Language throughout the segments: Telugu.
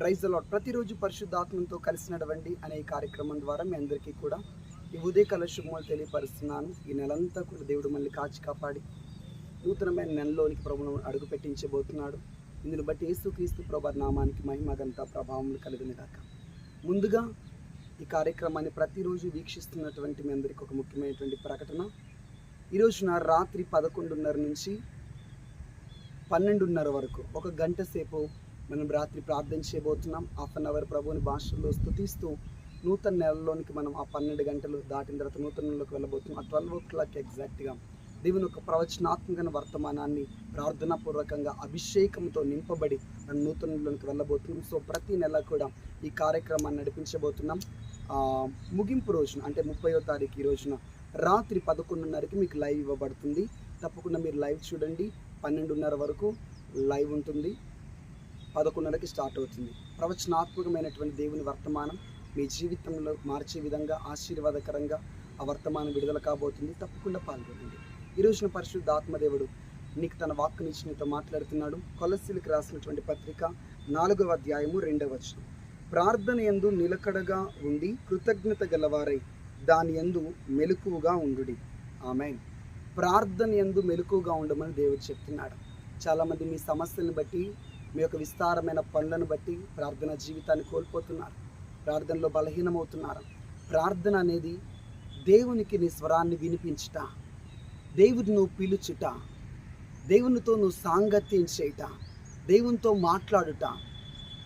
ప్రైజ్ లాడ్ ప్రతిరోజు పరిశుద్ధాత్మంతో కలిసి నడవండి అనే ఈ కార్యక్రమం ద్వారా మీ అందరికీ కూడా ఈ ఉదయకాల శుభములు తెలియపరుస్తున్నాను. ఈ నెలంతా కూడా దేవుడు మళ్ళీ కాచి కాపాడి నూతనమైన నెలలోనికి ప్రభును అడుగు పెట్టించబోతున్నాడు ఇందును బట్టి యేసుక్రీస్తు ప్రభు నామానికి మహిమగంత ప్రభావం కలిగిన గాక. ముందుగా ఈ కార్యక్రమాన్ని ప్రతిరోజు వీక్షిస్తున్నటువంటి మీ అందరికీ ఒక ముఖ్యమైనటువంటి ప్రకటన. ఈరోజున రాత్రి పదకొండున్నర నుంచి పన్నెండున్నర వరకు ఒక గంట సేపు మనం రాత్రి ప్రార్థన చేయబోతున్నాం. హాఫ్ అన్ అవర్ ప్రభుని భాషల్లో స్థుతిస్తూ నూతన నెలలోనికి మనం ఆ పన్నెండు గంటలు దాటిన తర్వాత నూతన నెలలోకి వెళ్ళబోతున్నాం. ఆ ట్వెల్వ్ ఓ క్లాక్ ఎగ్జాక్ట్గా దేవుని ఒక ప్రవచనాత్మకమైన వర్తమానాన్ని ప్రార్థనాపూర్వకంగా అభిషేకంతో నింపబడి మనం నూతన వెళ్ళబోతున్నాం. సో ప్రతి నెల కూడా ఈ కార్యక్రమాన్ని నడిపించబోతున్నాం. ముగింపు రోజున అంటే ముప్పయో తారీఖు ఈ రోజున రాత్రి పదకొండున్నరకి మీకు లైవ్ ఇవ్వబడుతుంది. తప్పకుండా మీరు లైవ్ చూడండి. పన్నెండున్నర వరకు లైవ్ ఉంటుంది. పదకొండున్నరకి స్టార్ట్ అవుతుంది. ప్రవచనాత్మకమైనటువంటి దేవుని వర్తమానం మీ జీవితంలో మార్చే విధంగా ఆశీర్వాదకరంగా ఆ వర్తమానం విడుదల కాబోతుంది. తప్పకుండా పాల్గొనండి. ఈ రోజున పరిశుద్ధ ఆత్మదేవుడు నీకు తన వాక్కునిచ్చి నీతో మాట్లాడుతున్నాడు. కొలసీలకు రాసినటువంటి పత్రిక నాలుగవ అధ్యాయము రెండవ వచనం. ప్రార్థన ఎందు నిలకడగా ఉండి కృతజ్ఞత గలవారై దాని యందు మెలకువగా ఉండుడి. ఆమె ప్రార్థన ఎందు మెలకువగా ఉండమని దేవుడు చెప్తున్నాడు. చాలామంది మీ సమస్యలను బట్టి మీ యొక్క విస్తారమైన పనులను బట్టి ప్రార్థన జీవితాన్ని కోల్పోతున్నారు. ప్రార్థనలో బలహీనమవుతున్నారు. ప్రార్థన అనేది దేవునికి నీ స్వరాన్ని వినిపించుట దేవుడిని నువ్వు పిలుచుట దేవునితో నువ్వు సాంగత్యం చేయుట దేవునితో మాట్లాడుట.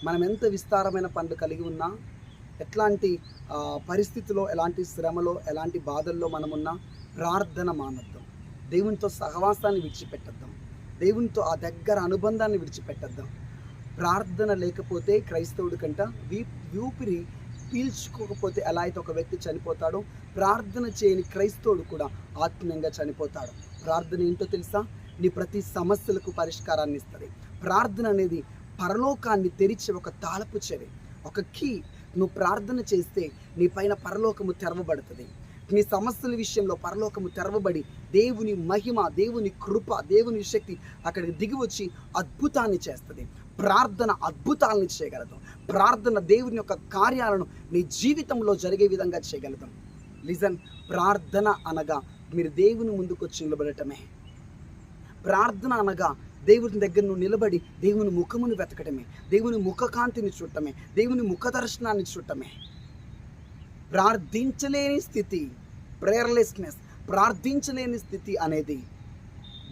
మనం ఎంత విస్తారమైన పనులు కలిగి ఉన్నా ఎట్లాంటి పరిస్థితిలో ఎలాంటి శ్రమలో ఎలాంటి బాధల్లో మనమున్నా ప్రార్థన మానద్దాం. దేవునితో సహవాసాన్ని విడిచిపెట్టద్దాం. దేవునితో ఆ దగ్గర అనుబంధాన్ని విడిచిపెట్టద్దాం. ప్రార్థన లేకపోతే క్రైస్తవుడి కంట వీ ఊపిరి పీల్చుకోకపోతే ఎలా అయితే ఒక వ్యక్తి చనిపోతాడో ప్రార్థన చేయని క్రైస్తవుడు కూడా ఆత్మీయంగా చనిపోతాడు. ప్రార్థన ఏంటో తెలుసా? నీ ప్రతి సమస్యలకు పరిష్కారాన్ని ఇస్తుంది. ప్రార్థన అనేది పరలోకాన్ని తెరిచే ఒక తాళపు చెవి ఒక కీ. నువ్వు ప్రార్థన చేస్తే నీ పైన పరలోకము తెరవబడుతుంది. మీ సమస్యల విషయంలో పరలోకము తెరవబడి దేవుని మహిమ దేవుని కృప దేవుని శక్తి అక్కడికి దిగి వచ్చి అద్భుతాన్ని చేస్తుంది. ప్రార్థన అద్భుతాలను చేయగలదు. ప్రార్థన దేవుని యొక్క కార్యాలను మీ జీవితంలో జరిగే విధంగా చేయగలదు. లిజన్ ప్రార్థన అనగా మీరు దేవుని ముందుకు వచ్చి నిలబడటమే. ప్రార్థన అనగా దేవుని దగ్గర నువ్వు నిలబడి దేవుని ముఖమును వెతకటమే. దేవుని ముఖకాంతిని చూడటమే. దేవుని ముఖ దర్శనాన్ని చూడటమే. ప్రార్థించలేని స్థితి ప్రేయర్లెస్నెస్ ప్రార్థించలేని స్థితి అనేది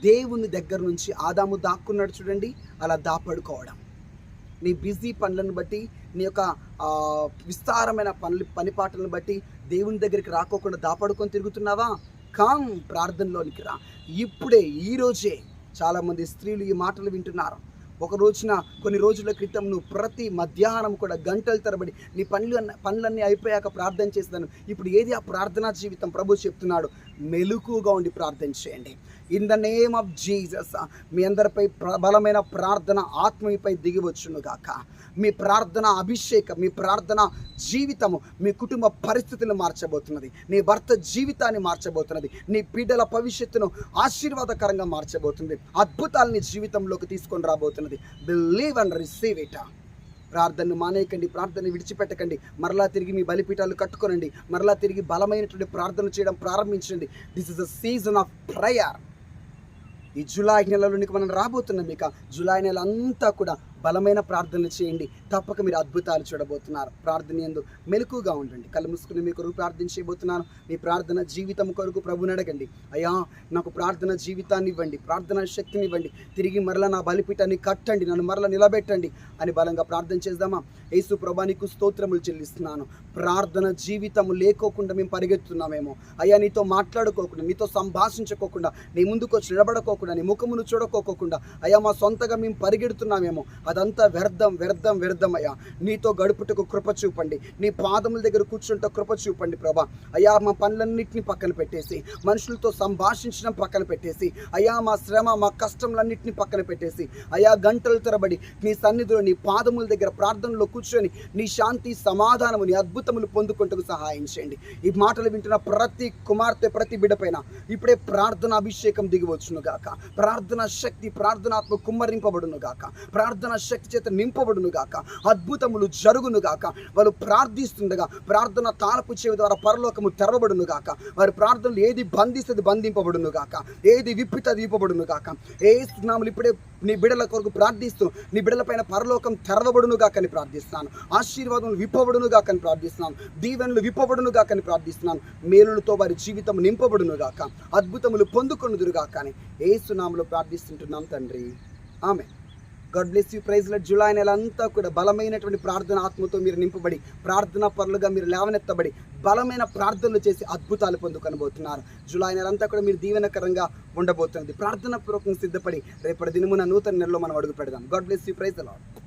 దేవుని దగ్గర నుంచి ఆదాము దాక్కున్నాడు చూడండి అలా దాపడుకోవడం. నీ బిజీ పనులను బట్టి నీ యొక్క విస్తారమైన పనులు పనిపాటలను బట్టి దేవుని దగ్గరికి రాకోకుండా దాపడుకొని తిరుగుతున్నావా? కామ్ ప్రార్థనలోనికి రా. ఇప్పుడే ఈ రోజే చాలామంది స్త్రీలు ఈ మాటలు వింటున్నారు. ఒక రోజున కొన్ని రోజుల క్రితం నువ్వు ప్రతి మధ్యాహ్నం కూడా గంటల తరబడి నీ పనులు పనులన్నీ అయిపోయాక ప్రార్థన చేస్తాను. ఇప్పుడు ఏది ఆ ప్రార్థనా జీవితం? ప్రభు చెప్తున్నాడు. మెలుకుగా ఉండి ప్రార్థన చేయండి. In the name of Jesus మీ అందరిపై బలమైన ప్రార్థన ఆత్మీపై దిగి వచ్చును మీ ప్రార్థన అభిషేకం మీ ప్రార్థన జీవితము మీ కుటుంబ పరిస్థితులను మార్చబోతున్నది. నీ భర్త జీవితాన్ని మార్చబోతున్నది. నీ బిడ్డల భవిష్యత్తును ఆశీర్వాదకరంగా మార్చబోతుంది అద్భుతాలని జీవితంలోకి తీసుకొని రాబోతున్నది. బిలీవ్ అండ్ రిసీవ్ ఇట్ ప్రార్థనను మానేయకండి ప్రార్థన విడిచిపెట్టకండి. మరలా తిరిగి మీ బలిపీఠాలు కట్టుకోనండి. మరలా తిరిగి బలమైనటువంటి ప్రార్థన చేయడం ప్రారంభించండి. This is a season of prayer ఈ జూలై నెలలోనికి మనం రాబోతున్నాం ఇక. జూలై నెల అంతా కూడా బలమైన ప్రార్థనలు చేయండి. తప్పక మీరు అద్భుతాలు చూడబోతున్నారు. ప్రార్థన ఎందు మెలకుగా ఉండండి. కళ్ళు మూసుకుని మీ కొరకు ప్రార్థన చేయబోతున్నాను. మీ ప్రార్థన జీవితం కొరకు ప్రభుని అడగండి. అయ్యా నాకు ప్రార్థన జీవితాన్ని ఇవ్వండి. ప్రార్థన శక్తిని ఇవ్వండి. తిరిగి మరలా నా బలిపీఠాన్ని కట్టండి. నన్ను మరలా నిలబెట్టండి అని బలంగా ప్రార్థన చేద్దామా? యేసు ప్రభా నీకు స్తోత్రములు చెల్లిస్తున్నాను. ప్రార్థన జీవితము లేకోకుండా మేము పరిగెత్తున్నామేమో. అయ్యా నీతో మాట్లాడుకోకుండా నీతో సంభాషించుకోకుండా నీ ముందుకు వచ్చి నిలబడుకోకుండా నీ ముఖమును చూడకోకుండా అయ్యా మా సొంతగా మేము పరిగెడుతున్నామేమో. అదంతా వ్యర్థం వ్యర్థం వ్యర్థం అయ్యా. నీతో గడుపుటకు కృప చూపండి. నీ పాదముల దగ్గర కూర్చుంటే కృప చూపండి ప్రభా. అయ్యా మా పనులన్నింటినీ పక్కన పెట్టేసి మనుషులతో సంభాషించడం పక్కన పెట్టేసి అయ్యా మా శ్రమ మా కష్టములన్నింటినీ పక్కన పెట్టేసి అయ్యా గంటల తరబడి నీ సన్నిధిలో నీ పాదముల దగ్గర ప్రార్థనలో కూర్చొని నీ శాంతి సమాధానము నీ అద్భుతములు పొందుకుంటకు సహాయం చేయండి. ఈ మాటలు వింటున్న ప్రతి కుమార్తె ప్రతి బిడ్డపైన ఇప్పుడే ప్రార్థన అభిషేకం దిగివచ్చును గాక. ప్రార్థన శక్తి ప్రార్థనాత్మ కుమ్మరింపబడును గాక. ప్రార్థన శక్తి చేత నింపబడును గాక. అద్భుతములు జరుగును గాక. వాళ్ళు ప్రార్థిస్తుండగా ప్రార్థన తాళపు చెవి ద్వారా పరలోకము తెరవబడును గాక. వారి ప్రార్థనలు ఏది బంధిస్తుంది బంధింపబడును గాక. ఏది విప్పితే అది విప్పబడును గాక. ఏ నామలు ఇప్పుడే నీ బిడల కొరకు ప్రార్థిస్తూ నీ బిడలపైన పరలోకం తెరవబడును గాకని ప్రార్థిస్తున్నాను. ఆశీర్వాదం విప్పబడును గాకని ప్రార్థిస్తున్నాను. దీవెనలు విప్పబడును గాకని ప్రార్థిస్తున్నాను. మేలులతో వారి జీవితం నింపబడును గాక. అద్భుతములు పొందుకొనుదురుగా కానీ ఏ ఏసునామలో ప్రార్థిస్తుంటున్నాం తండ్రి. ఆమె గాడ్ బ్లెస్ యూ ప్రైజ్లో జులై నెల అంతా కూడా బలమైనటువంటి ప్రార్థన ఆత్మతో మీరు నింపబడి ప్రార్థన పరులుగా మీరు లేవనెత్తబడి బలమైన ప్రార్థనలు చేసి అద్భుతాలు పొందుకొనబోతున్నారు. జులై నెల అంతా కూడా మీరు దీవెనకరంగా ఉండబోతున్నది. ప్రార్థన పూర్వకం సిద్ధపడి రేపటి దినమున నూతన నెలలో మనం అడుగు పెడదాం. God bless you praise Lord